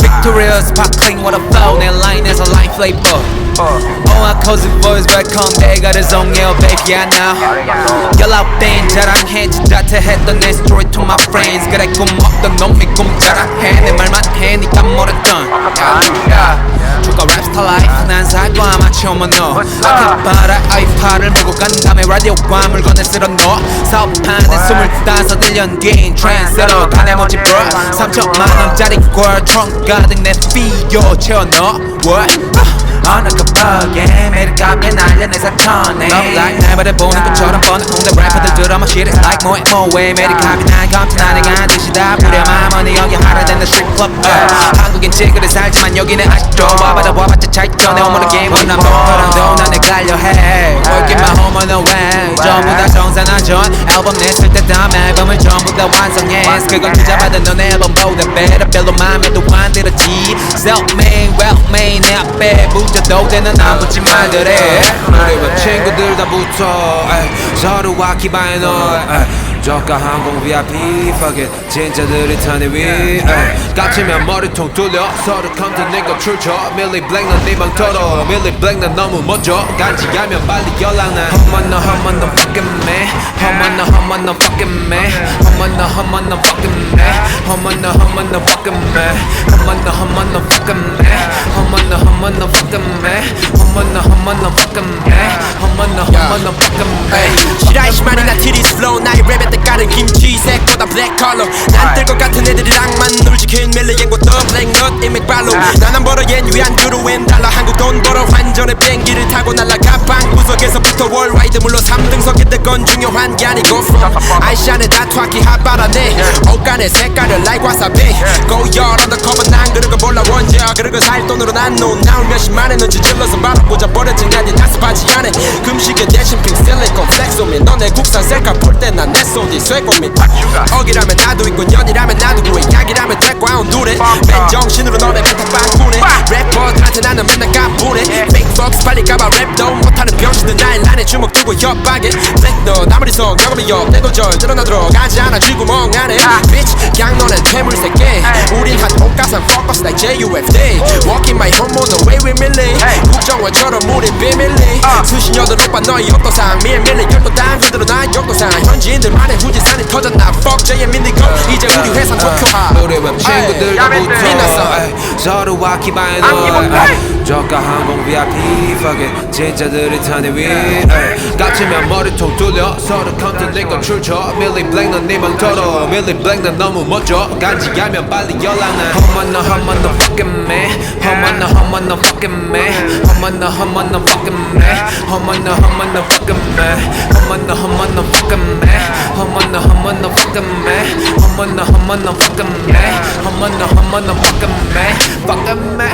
Victorious pop clean with a flow Their line is a line flavor. All I cause is voice back home 내가 더 정해요 baby I know 연락된 자랑해 지자체했던 내 story to my friends 그래 꿈 먹던 놈이 꿈 자랑해 내 말만 해 니가 모르던 yeah, yeah. 가 랩스타 라이프 난 살고 아마추어만 너 아까봐라 아이파를 메고 간 다음에 라디오과 물건을 쓸어 넣어 사업하는 스물다섯 1년 뒤인 트랜스로 가네 멋진 bro 3천만 원짜리 꼴 트렁크 가득 내 피요 채워 넣어 What? 어느 급하게 매일 값에 날려 내 사천에. Love like 날마다 보는 것처럼 뻔한 홍대 래퍼들 my shit is like 뭐해 뭐해 매일 값이 난 검토나 내가 듯이 다? 부려마 머니 여기 하나 된다 strip club. 한국인 찌그레 살지만 여기는 아직도 와봐도 와봤자 차이도 내 어머니 게임 원남 너랑 헷갈려 해. Working my home on the way 전부 다 정산한 전 앨범 냈을 때 다음 앨범을 전부 다 완성해. 그걸 투자받은 넌 앨범보다 better. 별로 맘에도 안 들었지. Self-made, well-made 내 앞에 붙어도 되는 안 붙지 말들해 우리 반 친구들 다 붙어 에이, 서로와 기반에 너 저가 항공 VIP fuck it 진짜들이 타네 위 깝치면 머리통 뚫려 서로 컴퓨터 내거 출처 밀리 블랙 난네방 털어 밀리 블랙 난 너무 멋져 간지하면 빨리 연락나 험한 너 험한 너 fucking me 험한 너 험한 너 fucking me 험한 너 험한 너 fucking me 험한 너 험한 너 fucking me 험한 너 험한 너 fucking me 험한 너 험한 너 fucking me 험한 너 험한 너 fucking me 험한 너 험한 너 fucking 시 라이시만이 나 트리스 플로우 나의 랩에 때까는 김치색보다 블랙 컬러 난뜰것 같은 애들이랑만 놀지 더 블랙넛 이맥발로 난안 벌어 옌 위안 유로엔 달러. 한국 돈 벌어 환전의 비행기를 타고 날아가 방구석에서부터 월와이드 물론 3등석 기대건 중요한 게 아니고 아이샤네 다투하기 핫바라네. 옷간의 색깔을 like wasabi. Go yard undercover. 난 그런 거 몰라 원제 그리고 살 돈으로 난노 나올 몇십만에 눈치 찔러서 바라보자. 버려진 게 아닌 나스바지 안에. 금시계 대신 핑 실리콘 플렉스 오미 너네 국산 셀카 볼 때 난내 손이 쇠고민 억이라면 나도 있고 정신으로 너네 뱉어 빵꾸네. 래퍼들한테 나는 맨날 까부네. Fake fucks 빨리 가봐 랩도 못하는 병신들. 나의 란에 주먹 들고 협박에 블랙너 아무리 성 경험이 없내 도절 드러나도록 하지 않아. 쥐구멍 안에. Bitch 그냥 너넨 퇴물 새끼 우린 한 옷가산 like JUFD Walking my home on the way we 밀리 국정원처럼 우리 비밀리. 수신여들 오빠 너희 업도상. 밀밀리 열도당. 흔들어 난 역도상. 현지인들만의 후지산이 터졌나. Fuck JM인디 고 이제 우리 회사 도쿄하 우리 반 친구들 다 붙어 서로와 기반에 너 저가 항공 VIP fuck it. 진짜들이 타네 위 깝치면 머리통 뚫려. 서로 컴퓨터 내거 출처. 밀리 블랙 넌네방 털어 밀리 블랙 난 너무 멋져. 간지하면 빨리 연락나 험한 너 험한 너 fucking man. Hum on the hum on the fucking man. Hum on the hum on the fucking man. Hum on the hum on the fucking man. Hum on the hum on the fucking man. Hum on the hum on the fucking man. Hum on the hum on the fucking man. Hum on the hum on the fucking man. Fucking man.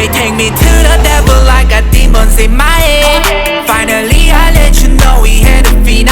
They take me to the devil like a demons in my head. Finally